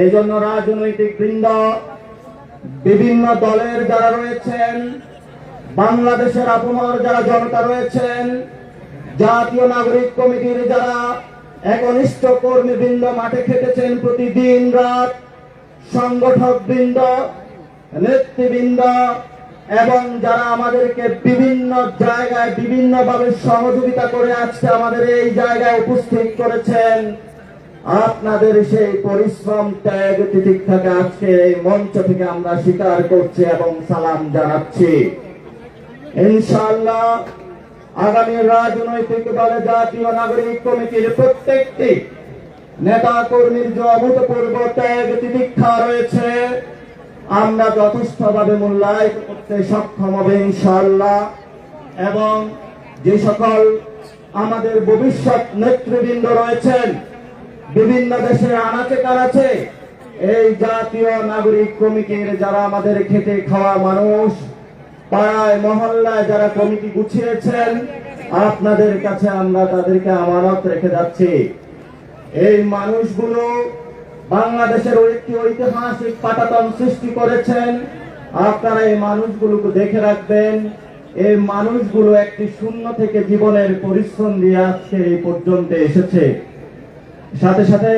এই জন্য রাজনৈতিক বৃন্দ বিভিন্ন দলের যারা রয়েছেন, বাংলাদেশের আপমর যারা জনতা রয়েছেন, জাতীয় নাগরিক কমিটির যারা একনিষ্ঠ কর্মীবৃন্দ মাঠে খেটেছেন প্রতিদিন রাত সংগঠক বৃন্দ নেতৃবৃন্দ এবং যারা আমাদেরকে বিভিন্ন জায়গায় বিভিন্নভাবে সহযোগিতা করে আজকে আমাদের এই জায়গায় উপস্থিত করেছেন। আপনাদের সেই পরিশ্রম ত্যাগ তিতিক্ষাকে আজকে এই মঞ্চ থেকে আমরা স্বীকার করছি এবং সালাম জানাচ্ছি। ইনশাআল্লাহ, আগামী রাজনৈতিক দলে জাতীয় নাগরিক কমিটির প্রত্যেকটি নেতা কর্মীর যে অভূতপূর্ব ত্যাগ তিতিক্ষা রয়েছে, আমরা যথেষ্টভাবে মূল্যায়ন করতে সক্ষম হবে ইনশাআল্লাহ। এবং যে সকল আমাদের ভবিষ্যৎ নেতৃবৃন্দ রয়েছেন বিভিন্ন দেশের আনাচে কানাচে এই জাতীয় নাগরিক কমিটির যারা আমাদের খেটে খাওয়া মানুষ, পাড়ায়, মহল্লায় যারা কমিটি গুছিয়েছেন, আপনাদের কাছে আমরা তাদেরকে আমানত রেখে যাচ্ছি। এই মানুষগুলো বাংলাদেশের একটি ঐতিহাসিক পাটাতন সৃষ্টি করেছেন। আপনারা এই মানুষগুলোকে দেখে রাখবেন, এই মানুষগুলো একটি শূন্য থেকে জীবনের পরিশ্রম দিয়ে আজকে এই পর্যন্ত এসেছে। সাথে সাথে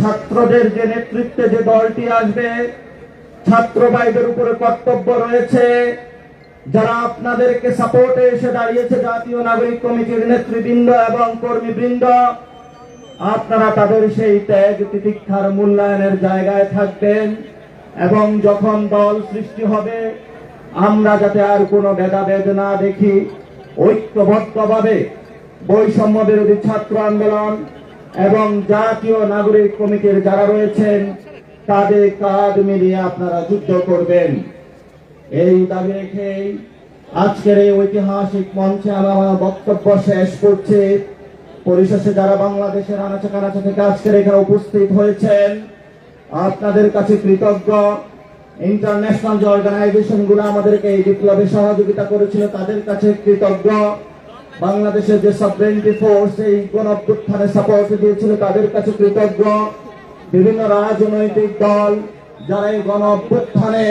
ছাত্রদের যে নেতৃত্বে যে দলটি আসবে, ছাত্র ভাইদের উপরে কর্তব্য রয়েছে। যারা আপনাদেরকে সাপোর্টে এসে দাঁড়িয়েছে জাতীয় নাগরিক কমিটির নেতৃবৃন্দ এবং কর্মীবৃন্দ, আপনারা তাদের সেই ত্যাগ তিতিক্ষার মূল্যায়নের জায়গায় থাকবেন এবং যখন দল সৃষ্টি হবে, আমরা যাতে আর কোনো ভেদাভেদ না দেখি, ঐক্যবদ্ধভাবে বৈষম্য বিরোধী ছাত্র আন্দোলন এবং জাতীয় নাগরিক কমিটির যারা রয়েছেন, তাদের কাঁধ মিলিয়ে আপনারা যুদ্ধ করবেন। এই দাবি রেখেই আজকের এই ঐতিহাসিক মঞ্চে আমি আমার বক্তব্য শেষ করছি। পরিশেষে যারা বাংলাদেশের আনাচে কানাচে থেকে আজকের এখানে উপস্থিত হয়েছেন, আপনাদের কাছে কৃতজ্ঞ। ইন্টারন্যাশনাল যে অর্গানাইজেশনগুলো আমাদেরকে এই বিপ্লবে সহযোগিতা করেছিল, তাদের কাছে কৃতজ্ঞ। বাংলাদেশের যে সাবরেন্টি ফোর্স এই গণ অভ্যুত্থানে সাপোর্ট দিয়েছিল, তাদের কাছে কৃতজ্ঞ। বিভিন্ন রাজনৈতিক দল যারা এই গণ অভ্যুত্থানে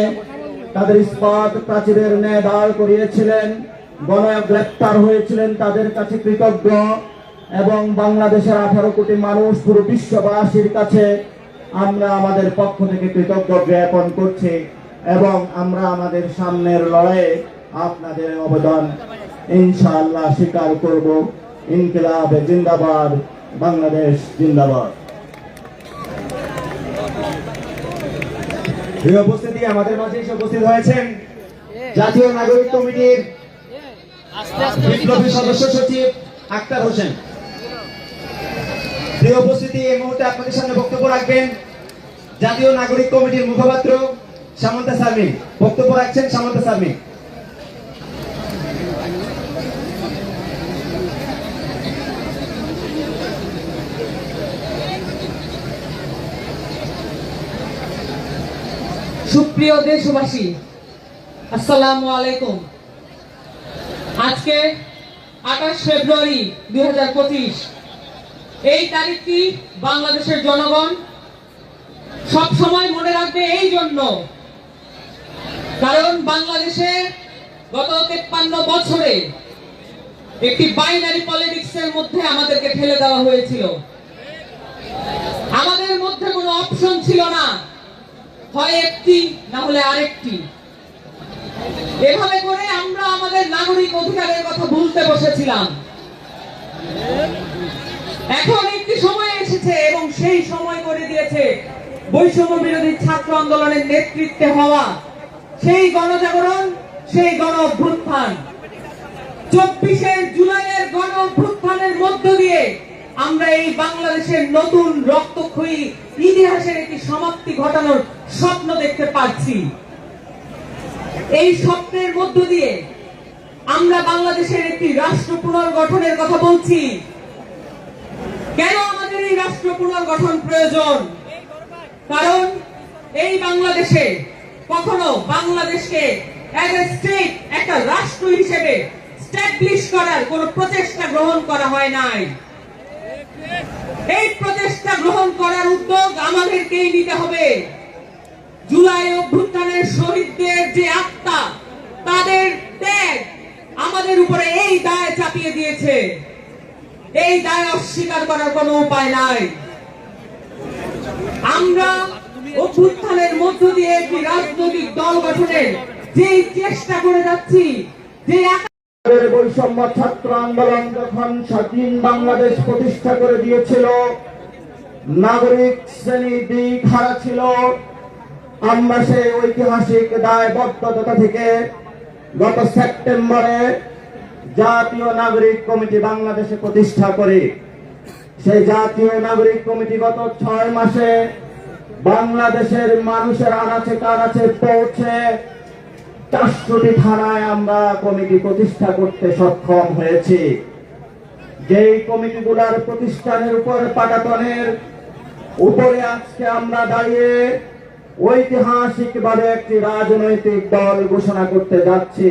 তাদের ইস্পাত প্রাচীরের ন্যায় দাঁড় করিয়েছিলেন গণ গ্রেপ্তার হয়েছিলেন, তাদের কাছে কৃতজ্ঞ। এবং বাংলাদেশের আঠারো কোটি মানুষ পুরো বিশ্ববাসীর কাছে আমরা আমাদের পক্ষ থেকে কৃতজ্ঞ জ্ঞাপন করছি এবং আমরা আমাদের সামনের লড়াইয়ে আপনাদের অবদান ইনশাআল্লাহ স্বীকার করব, ইনকিলাব জিন্দাবাদ, বাংলাদেশ জিন্দাবাদ। প্রিয় উপস্থিতি, আমাদের মাঝে এসে উপস্থিত হয়েছেন জাতীয় নাগরিক কমিটির বিপ্লবী সদস্য সচিব আক্তার হোসেন। প্রিয় উপস্থিতি, এই মুহূর্তে আপনাদের সামনে বক্তব্য রাখবেন জাতীয় নাগরিক কমিটির মুখপাত্র সামন্তা সার্মিন বক্তব্য রাখছেন সামন্তা সার্মিন সুপ্রিয় দেশবাসী, আসসালামু আলাইকুম। আজকে আঠাশ ফেব্রুয়ারি দুই এই তারিখটি বাংলাদেশের জনগণ সব সময় মনে রাখবে এই জন্য। কারণ বাংলাদেশে গত তেপ্পান্ন বছরে একটি বাইনারি পলিটিক্সের মধ্যে আমাদেরকে ফেলে দেওয়া হয়েছিল। আমাদের মধ্যে কোনো অপশন ছিল না। হয় একটি, না হলে আরেকটি। এভাবে করে আমরা আমাদের নাগরিক অধিকারের কথা ভুলতে বসেছিলাম। এখন একটি সময় এসেছে এবং সেই সময় করে দিয়েছে বৈষম্য বিরোধী ছাত্র আন্দোলনের নেতৃত্বে হওয়া সেই গণজাগরণ, সেই গণ অভ্যুত্থান। চব্বিশে জুলাইয়ের গণ অভ্যুত্থানের মধ্য দিয়ে আমরা এই বাংলাদেশের নতুন রক্তক্ষয়ী ইতিহাসের একটি সমাপ্তি ঘটানোর স্বপ্ন দেখতে পাচ্ছি এই স্বপ্নের মধ্য দিয়ে আমরা বাংলাদেশের একটি রাষ্ট্র পুনর্গঠনের কথা বলছি। কেন আমাদের এই রাষ্ট্র পুনর্গঠন প্রয়োজন? কারণ এই বাংলাদেশে কখনো বাংলাদেশকে স্টেট একটা রাষ্ট্র হিসেবে করার কোন প্রচেষ্টা গ্রহণ করা হয় নাই। এই প্রচেষ্টা গ্রহণ করার উদ্যোগ আমাদেরকেই নিতে হবে। জুলাই অভ্যুত্থানের শহীদদের যে আত্মা, তাদের ত্যাগ আমাদের উপরে এই দায় চাপিয়ে দিয়েছে। এই দায় অস্বীকার করার কোনো উপায় নাই। আমরা অভ্যুত্থানের মধ্য দিয়ে একটি রাজনৈতিক দল গঠনের যেই চেষ্টা করে যাচ্ছি যে বৈষম্য ছাত্র আন্দোলন যখন স্বাধীন বাংলাদেশ প্রতিষ্ঠা করে দিয়েছিল, নাগরিক শ্রেণি দিক হারা ছিল সেই ঐতিহাসিক দায়বদ্ধতা থেকে গত সেপ্টেম্বরে জাতীয় নাগরিক কমিটি বাংলাদেশে প্রতিষ্ঠা করে। সেই জাতীয় নাগরিক কমিটি গত ছয় মাসে বাংলাদেশের মানুষের আনাচে কানাচে পৌঁছে চারশোটি থানায় আমরা কমিটি প্রতিষ্ঠা করতে সক্ষম হয়েছি। যেই কমিটিগুলার প্রতিষ্ঠানের উপর পাটাতনের উপরে আজকে আমরা দাঁড়িয়ে ঐতিহাসিকভাবে একটি রাজনৈতিক দল ঘোষণা করতে যাচ্ছি।